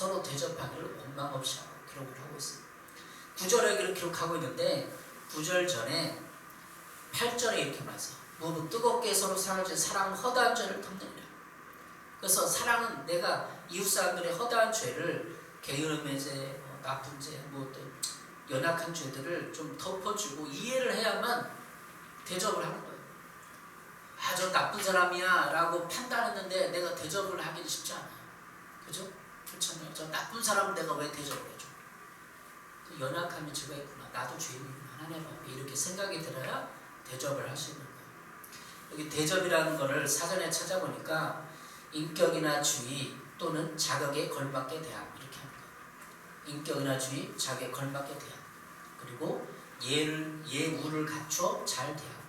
서로 대접하기를 원망 없이 기록을 하고 있습니다. 9절에 그렇게 기록하고 있는데 9절 전에 8절에 이렇게 말해서 무릇 뜨겁게 서로 사랑하지 사랑 허다한 죄를 덮느니라. 그래서 사랑은 내가 이웃 사람들의 허다한 죄를 게으름의 죄, 뭐 나쁜 죄, 뭐 연약한 죄들을 좀 덮어주고 이해를 해야만 대접을 하는 거예요. 아, 저 나쁜 사람이야 라고 판단했는데 내가 대접을 하기는 쉽지 않아요. 그죠? 그렇잖아요. 저 나쁜 사람 내가 왜 대접을 해줘? 그 연약함이 제가 있구나. 나도 죄인이구나. 하나님 앞에 이렇게 생각이 들어야 대접을 할 수 있는 거예요. 여기 대접이라는 거를 사전에 찾아보니까 인격이나 주의 또는 자격에 걸맞게 대함 이렇게 하는 거예요. 인격이나 주의, 자격에 걸맞게 대함. 그리고 예를 예우를 갖춰 잘 대함.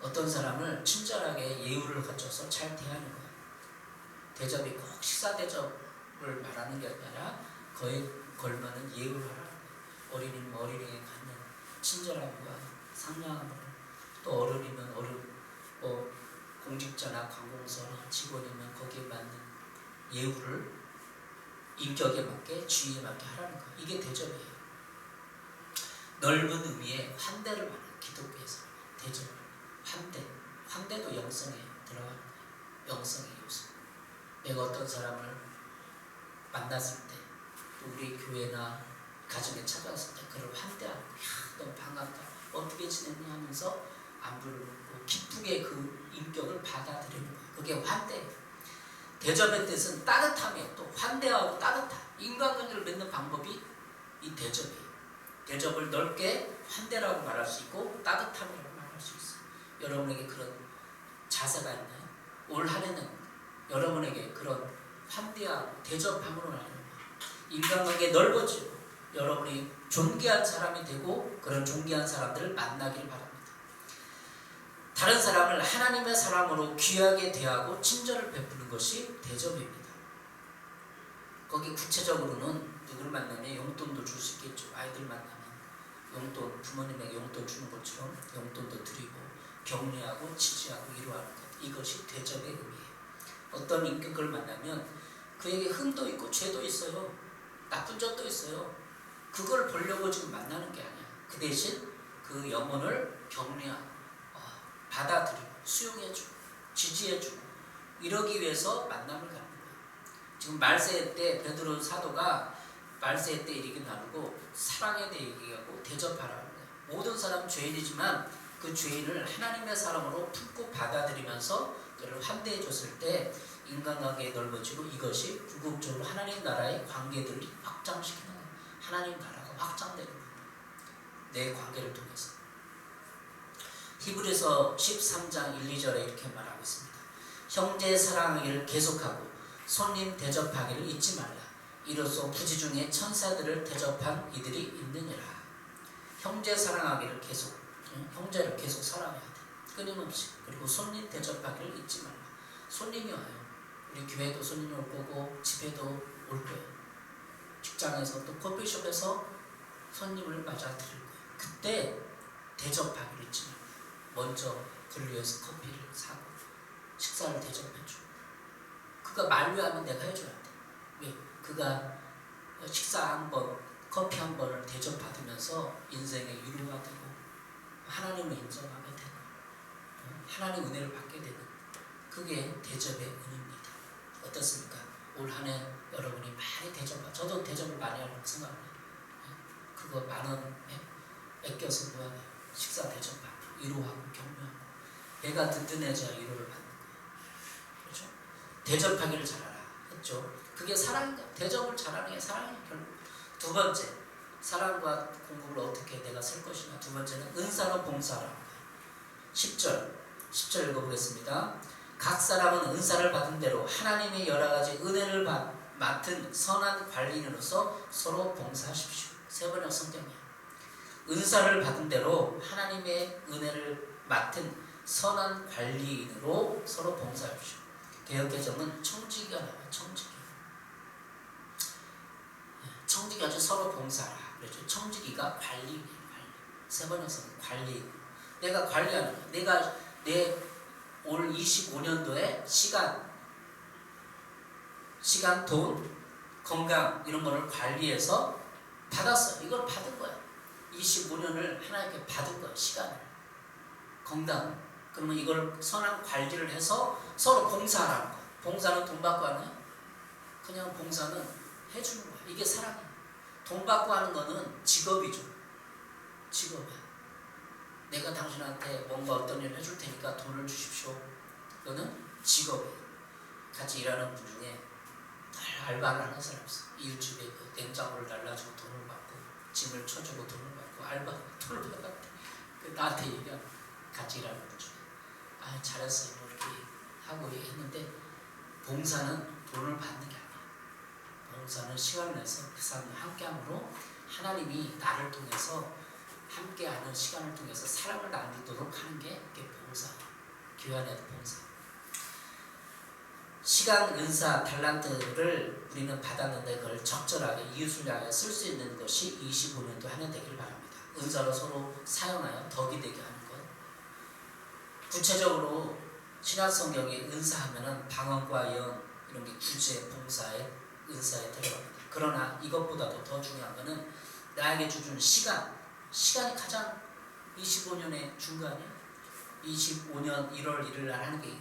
어떤 사람을 친절하게 예우를 갖춰서 잘 대하는 거예요. 대접이 꼭 식사 대접을 말하는 게 아니라 거의 걸맞는 예우를. 어린이는 어린이에게 갖는 친절함과 상냥함을 또 어른이면 어른 뭐 공직자나 관공서나 직원이면 거기에 맞는 예우를 인격에 맞게 주의에 맞게 하라는 거예요. 이게 대접이에요. 넓은 의미의 환대를 말하는 기독교에서 대접, 환대, 환대도 영성에 들어가는 거예요. 영성의 요소. 내가 어떤 사람을 만났을 때, 또 우리 교회나 가정에 찾아왔을 때 그를 환대하고, 야, 너무 반갑다. 어떻게 지냈냐 하면서 안부를 묻고 기쁘게 그 인격을 받아들이는 거예요. 그게 환대예요. 대접의 뜻은 따뜻함이에요. 또 환대하고 따뜻함. 인간관계를 맺는 방법이 이 대접이에요. 대접을 넓게 환대라고 말할 수 있고 따뜻함이라고 말할 수 있어요. 여러분에게 그런 자세가 있나요? 올 한해는 여러분에게 그런 환대하고 대접함으로 거예요. 인간관계 넓어지고 여러분이 존귀한 사람이 되고 그런 존귀한 사람들을 만나길 바랍니다. 다른 사람을 하나님의 사람으로 귀하게 대하고 친절을 베푸는 것이 대접입니다. 거기 구체적으로는 누구를 만나면 용돈도 줄 수 있겠죠. 아이들 만나면 용돈 부모님에게 용돈 주는 것처럼 용돈도 드리고 격려하고 지지하고 위로하는 것 이것이 대접의 의미예요. 어떤 인격을 만나면 그에게 흠도 있고 죄도 있어요. 나쁜 점도 있어요. 그걸 보려고 지금 만나는 게 아니야. 그 대신 그 영혼을 격려하고 어, 받아들이고 수용해주고 지지해주고 이러기 위해서 만남을 갖는 거예요. 지금 말세 때 베드로 사도가 말세 때 이렇게 나누고 사랑에 대해 얘기하고 대접하라는 거예요. 모든 사람 죄인이지만 그 죄인을 하나님의 사람으로 품고 받아들이면서 그를 환대해 줬을 때 인간관계가 넓어지고 이것이 궁극적으로 하나님 나라의 관계들을 확장시키는 거예요. 하나님 나라가 확장되는 거예요. 내 관계를 통해서. 히브리서 13장 1, 2절에 이렇게 말하고 있습니다. 형제 사랑하기를 계속하고 손님 대접하기를 잊지 말라. 이로써 부지 중에 천사들을 대접한 이들이 있느니라. 형제 사랑하기를 계속, 응? 형제를 계속 사랑해야 돼. 끊임없이. 그리고 손님 대접하기를 잊지 말라. 손님이 와요. 우리 교회도 손님이 올 거고 집에도 올 거예요. 직장에서 또 커피숍에서 손님을 맞아들일 거예요. 그때 대접하기를 말라. 먼저 그를 위해서 커피를 사고 식사를 대접해주고 그가 만류하면 내가 해줘야 돼. 왜? 그가 식사 한 번, 커피 한 번을 대접받으면서 인생의 위로가 되고 하나님을 인정하게 되고 어? 하나님 은혜를 받게 되는 그게 대접의 은입니다. 어떻습니까? 올 한 해 여러분이 많이 대접받 저도 대접을 많이 하려고 생각해요. 그거 만원 아껴서 뭐하게 식사 대접받고 위로하고 격려하고 배가 든든해져야 위로를 받는 거예요. 그렇죠? 대접하기를 잘하라 했죠. 그게 사랑인가? 대접을 잘하는 게 사랑이에요. 결국 두 번째 사랑과 공급을 어떻게 내가 쓸 것이냐. 두 번째는 은사로 봉사하라. 10절 10절 읽어보겠습니다. 각 사람은 은사를 받은 대로 하나님의 여러 가지 은혜를 받, 맡은 선한 관리인으로서 서로 봉사하십시오. 세 번역 성경이야. 은사를 받은 대로 하나님의 은혜를 맡은 선한 관리인으로 서로 봉사하십시오. 개혁개정은 청지기가. 청지기. 청지기 아주 서로 봉사라. 그렇죠. 청지기가 관리인이에요. 관리. 세 번역서는 관리. 내가 관리하는 거야. 내가 내 올 25년도에 시간, 시간, 돈, 건강 이런 거를 관리해서 받았어. 이걸 받은 거야. 25년을 하나님께 받은 거야. 시간을. 건강. 그러면 이걸 선한 관리를 해서 서로 봉사하라는 거야. 봉사는 돈 받고 하나요? 그냥 봉사는 해주는 거야. 이게 사랑이야. 돈 받고 하는 거는 직업이죠. 직업이야. 내가 당신한테 뭔가 어떤 일을 해줄 테니까 돈을 주십시오. 그거는 직업이에요. 같이 일하는 분 중에 늘 알바를 하는 사람 있어. 이웃집에 그 냉장고를 달라주고 돈을 받고 짐을 쳐주고 돈을 받고 알바 돈을 받았대. 그 나한테 얘기한 같이 일하는 분 중에 아 잘했어요. 뭐 이렇게 하고 했는데 봉사는 돈을 받는 게 아니야. 봉사는 시간을 내서 그 사람과 함께함으로 하나님이 나를 통해서 함께하는 시간을 통해서 사랑을 나누도록 하는 게 봉사. 교회 안에도 봉사. 시간, 은사, 달란트를 우리는 받았는데 그걸 적절하게 이웃을 위하여 쓸수 있는 것이 25년도 하는 되길 바랍니다. 은사로 서로 사용하여 덕이 되게 하는 것. 구체적으로 신약 성경에 은사하면은 방언과 예언 이런 게 구제, 봉사에 은사에 들어갑니다. 그러나 이것보다도 더 중요한 것은 나에게 주준 시간, 시간이 가장 25년의 중간이에요. 25년 1월 1일 날 하는 게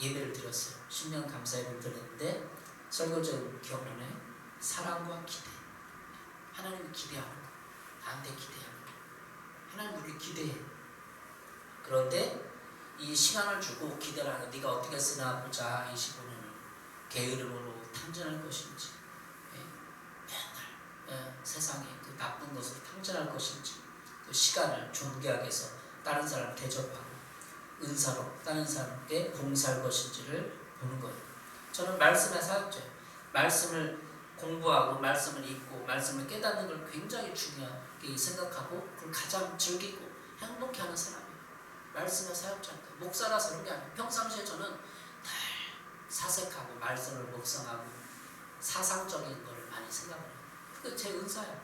예배를 드렸어요. 신년 감사 예배를 드렸는데 설교者기억나나요? 사랑과 기대. 하나님을 기대하는 거. 나한테 기대하는 거. 하나님 우리 기대해. 그런데 이 시간을 주고 기대를 하는 네가 어떻게 쓰나 보자 25년을 게으름으로 탐진할 것인지 세상에 그 나쁜 것을 탐진할 것인지 그 시간을 존귀하게 해서 다른 사람 대접하고 은사로 다른 사람께 봉사할 것인지를 보는 거예요. 저는 말씀에 사역자예요. 말씀을 공부하고 말씀을 읽고 말씀을 깨닫는 걸 굉장히 중요하게 생각하고 그걸 가장 즐기고 행복해 하는 사람이에요. 말씀의 사역자니까 목사라서 그런 게 아니에요. 평상시에 저는 늘 사색하고 말씀을 묵상하고 사상적인 걸 많이 해요. 그게 제 은사예요.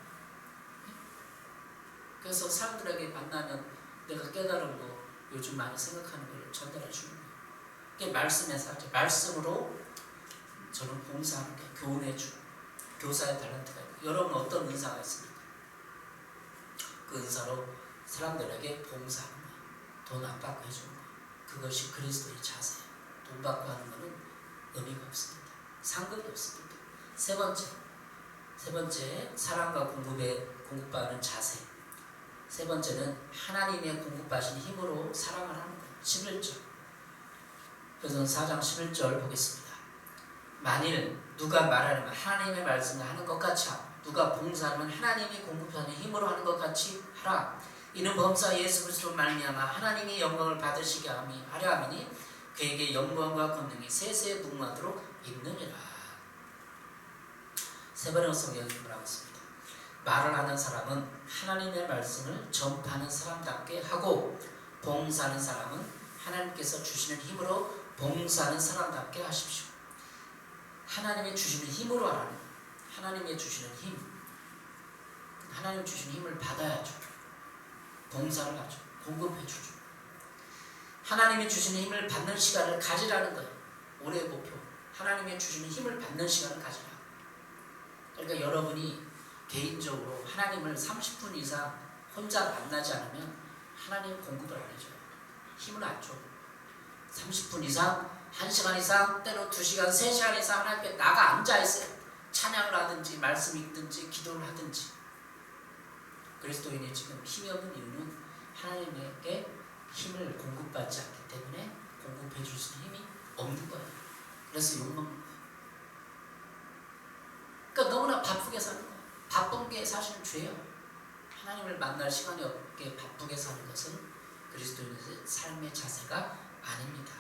그래서 사람들에게 만나면 내가 깨달은 거 요즘 많이 생각하는 걸 전달해 주는 거예요. 그게 말씀의 사죠. 말씀으로 저는 봉사하는 게 교훈해 주고 교사의 달란트가 있고 여러분 어떤 은사가 있습니까? 그 은사로 사람들에게 봉사하는 거예요. 돈안 받고 해주는 거예요. 그것이 그리스도의 자세예요. 돈 받고 하는 것은 의미가 없습니다. 상급이 없습니다. 세 번째, 세 번째 사랑과 공급에 공급받는 자세. 세 번째는 하나님의 공급하신 힘으로 사랑을 하는 거예요. 11절. 그래서 4장 11절 보겠습니다. 만일 누가 말하려면 하나님의 말씀을 하는 것 같이 하고 누가 봉사하면 하나님이 공급하는 힘으로 하는 것 같이 하라. 이는 범사 예수 그리스도 말미암아 하나님의 영광을 받으시게 하려 함이니 그에게 영광과 권능이 세세에 무궁하도록 있느니라. 세 번의 성경이 뭐라고 했습니다. 말을 하는 사람은 하나님의 말씀을 전파하는 사람답게 하고 봉사하는 사람은 하나님께서 주시는 힘으로 봉사하는 사람답게 하십시오. 하나님이 주시는 힘으로 하라는 하나님이 주시는 힘. 하나님 주시는 힘을 받아야죠. 봉사를 하죠. 공급해 주죠. 하나님이 주시는 힘을 받는 시간을 가지라는 거예요. 올해의 목표. 하나님이 주시는 힘을 받는 시간을 가지라. 그러니까 여러분이 개인적으로 하나님을 30분 이상 혼자 만나지 않으면 하나님 공급을 안 해줘요. 힘을 안 줘. 30분 이상, 1시간 이상, 때로 2시간, 3시간 이상 하나님께 나가 앉아있어요. 찬양을 하든지, 말씀 읽든지, 기도를 하든지. 그리스도인이 지금 힘이 없는 이유는 하나님에게 힘을 공급받지 않기 때문에 공급해 줄 수 있는 힘이 없는 거예요. 그래서 거예요. 그러니까 너무나 바쁘게 사는. 바쁜 게 사실은 죄예요. 하나님을 만날 시간이 없게 바쁘게 사는 것은 그리스도인의 삶의 자세가 아닙니다.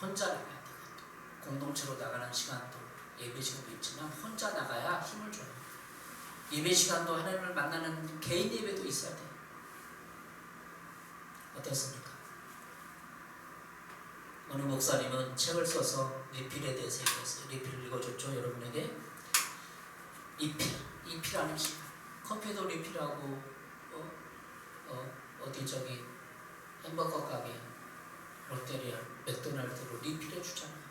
혼자 나가야 돼. 그것도. 공동체로 나가는 시간도 예배 시간도 있지만 혼자 나가야 힘을 줘요. 예배 시간도 하나님을 만나는 개인 예배도 있어야 돼요. 어떻습니까? 어느 목사님은 책을 써서 리필에 대해서 얘기했어요. 리필 읽어줬죠, 여러분에게? 리필하는 시간. 커피도 리필하고, 어, 어, 어디 저기 햄버거 가게, 롯데리아, 맥도날드로 리필해 주잖아요.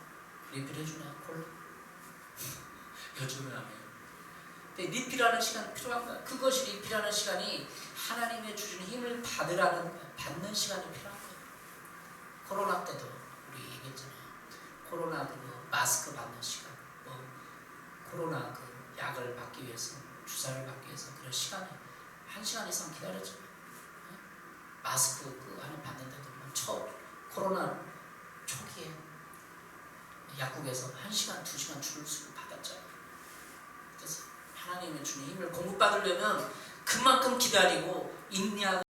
리필해 주나 콜라? 요즘은 아멘. 근데 리필하는 시간 필요한 거야. 그것이 리필하는 시간이 하나님의 주시는 힘을 받으라는 받는 시간이 필요한 거야. 코로나 때도 우리 얘기했잖아요. 코로나 그 마스크 받는 시간, 뭐 코로나 그 약을 받기 위해서 주사를 받기 위해서 그런 시간에 한 시간 이상 기다렸죠. 네? 마스크 그 하나 받는데도 뭐첫 코로나 초기에 약국에서 한 시간 두 시간 줄을 서고 받았잖아요. 그래서 하나님의 주님 힘을 공급받으려면 그만큼 기다리고 인내하고